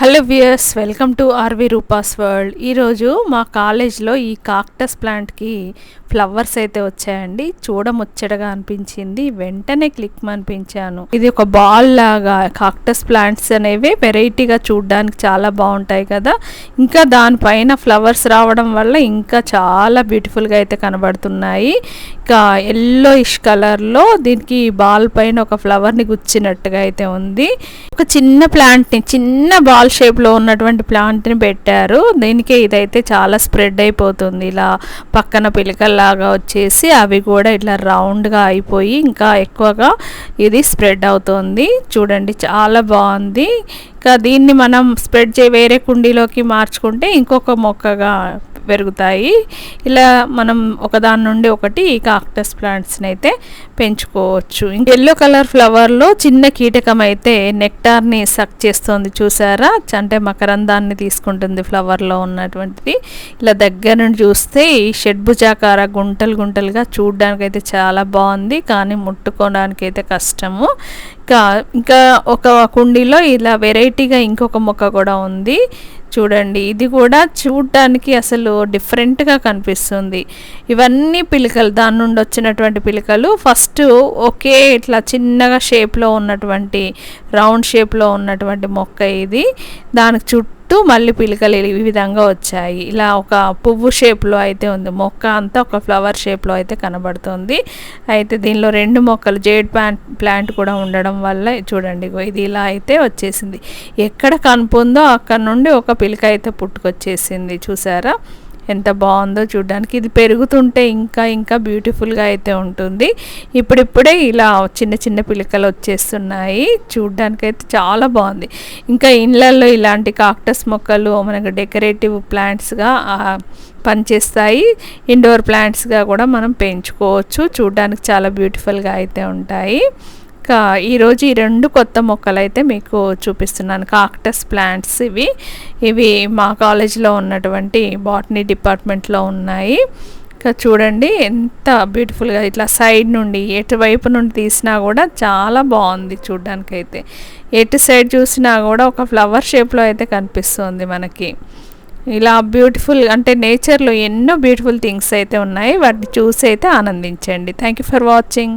Hello viewers welcome to RV Rupa's world. ఈరోజు మా కాలేజ్లో ఈ కాక్టస్ ప్లాంట్కి ఫ్లవర్స్ అయితే వచ్చాయండి. చూడముచ్చటగా అనిపించింది. వెంటనే క్లిక్ అనిపించాను. ఇది ఒక బాల్ లాగా కాక్టస్ ప్లాంట్స్ అనేవి వెరైటీగా చూడడానికి చాలా బాగుంటాయి కదా. ఇంకా దానిపైన ఫ్లవర్స్ రావడం వల్ల ఇంకా చాలా బ్యూటిఫుల్గా అయితే కనబడుతున్నాయి. ఇంకా ఎల్లో ఇష్ కలర్లో దీనికి బాల్ పైన ఒక ఫ్లవర్ని గుచ్చినట్టుగా అయితే ఉంది. ఒక చిన్న ప్లాంట్ని చిన్న బాల్ షేప్లో ఉన్నటువంటి ప్లాంట్ని పెట్టారు. దీనికి ఇదైతే చాలా స్ప్రెడ్ అయిపోతుంది. ఇలా పక్కన పిలకల్లాగా వచ్చేసి అవి కూడా ఇట్లా రౌండ్గా అయిపోయి ఇంకా ఎక్కువగా ఇది స్ప్రెడ్ అవుతుంది. చూడండి చాలా బాగుంది. ఇంకా దీన్ని మనం స్ప్రెడ్ చే వేరే కుండీలోకి మార్చుకుంటే ఇంకొక మొక్కగా పెరుగుతాయి. ఇలా మనం ఒకదాని నుండి ఒకటి ఈ కాక్టస్ ప్లాంట్స్ని అయితే పెంచుకోవచ్చు. ఎల్లో కలర్ ఫ్లవర్లో చిన్న కీటకం అయితే నెక్టార్ని సక్ చేస్తుంది చూసారా? అంటే మకరందాన్ని తీసుకుంటుంది ఫ్లవర్లో ఉన్నటువంటిది. ఇలా దగ్గర నుండి చూస్తే ఈ షడ్భుజాకార గుంటలు గుంటలుగా చూడడానికి అయితే చాలా బాగుంది. కానీ ముట్టుకోవడానికి అయితే కష్టము. ఇంకా ఇంకా ఒక కుండీలో ఇలా వెరైటీగా ఇంకొక మొక్క కూడా ఉంది. చూడండి ఇది కూడా చూడటానికి అసలు డిఫరెంట్గా కనిపిస్తుంది. ఇవన్నీ పిలకలు దాని నుండి వచ్చినటువంటి పిలకలు ఫస్ట్ ఒకే ఇట్లా చిన్నగా షేప్లో ఉన్నటువంటి రౌండ్ షేప్లో ఉన్నటువంటి మొక్క ఇది. దానికి చుట్టూ చుట్టూ మళ్ళీ పిలకలు ఈ విధంగా వచ్చాయి. ఇలా ఒక పువ్వు షేప్లో అయితే ఉంది. మొక్క అంతా ఒక ఫ్లవర్ షేప్లో అయితే కనబడుతుంది. అయితే దీనిలో రెండు మొక్కలు జేడ్ ప్లాంట్ ప్లాంట్ కూడా ఉండడం వల్ల చూడండి ఇది ఇలా అయితే వచ్చేసింది. ఎక్కడ కనుపుందో అక్కడ నుండి ఒక పిలక అయితే పుట్టుకొచ్చేసింది. చూసారా? ఎంత బాగుందో చూడడానికి. ఇది పెరుగుతుంటే ఇంకా ఇంకా బ్యూటిఫుల్గా అయితే ఉంటుంది. ఇప్పుడిప్పుడే ఇలా చిన్న చిన్న పిలకలు వచ్చేస్తున్నాయి. చూడడానికి అయితే చాలా బాగుంది. ఇంకా ఇండ్లల్లో ఇలాంటి కాక్టస్ మొక్కలు మనకు డెకరేటివ్ ప్లాంట్స్గా పనిచేస్తాయి. ఇండోర్ ప్లాంట్స్గా కూడా మనం పెంచుకోవచ్చు. చూడడానికి చాలా బ్యూటిఫుల్గా అయితే ఉంటాయి. ఇంకా ఈరోజు ఈ రెండు కొత్త మొక్కలు అయితే మీకు చూపిస్తున్నాను. కాక్టస్ ప్లాంట్స్ ఇవి. ఇవి మా కాలేజీలో ఉన్నటువంటి బాటనీ డిపార్ట్మెంట్లో ఉన్నాయి. ఇంకా చూడండి ఎంత బ్యూటిఫుల్గా ఇట్లా సైడ్ నుండి ఎటువైపు నుండి తీసినా కూడా చాలా బాగుంది చూడ్డానికైతే. ఎటు సైడ్ చూసినా కూడా ఒక ఫ్లవర్ షేప్లో అయితే కనిపిస్తుంది మనకి. ఇలా బ్యూటిఫుల్ అంటే నేచర్లో ఎన్నో బ్యూటిఫుల్ థింగ్స్ అయితే ఉన్నాయి. వాటిని చూసి అయితే ఆనందించండి. Thank you for watching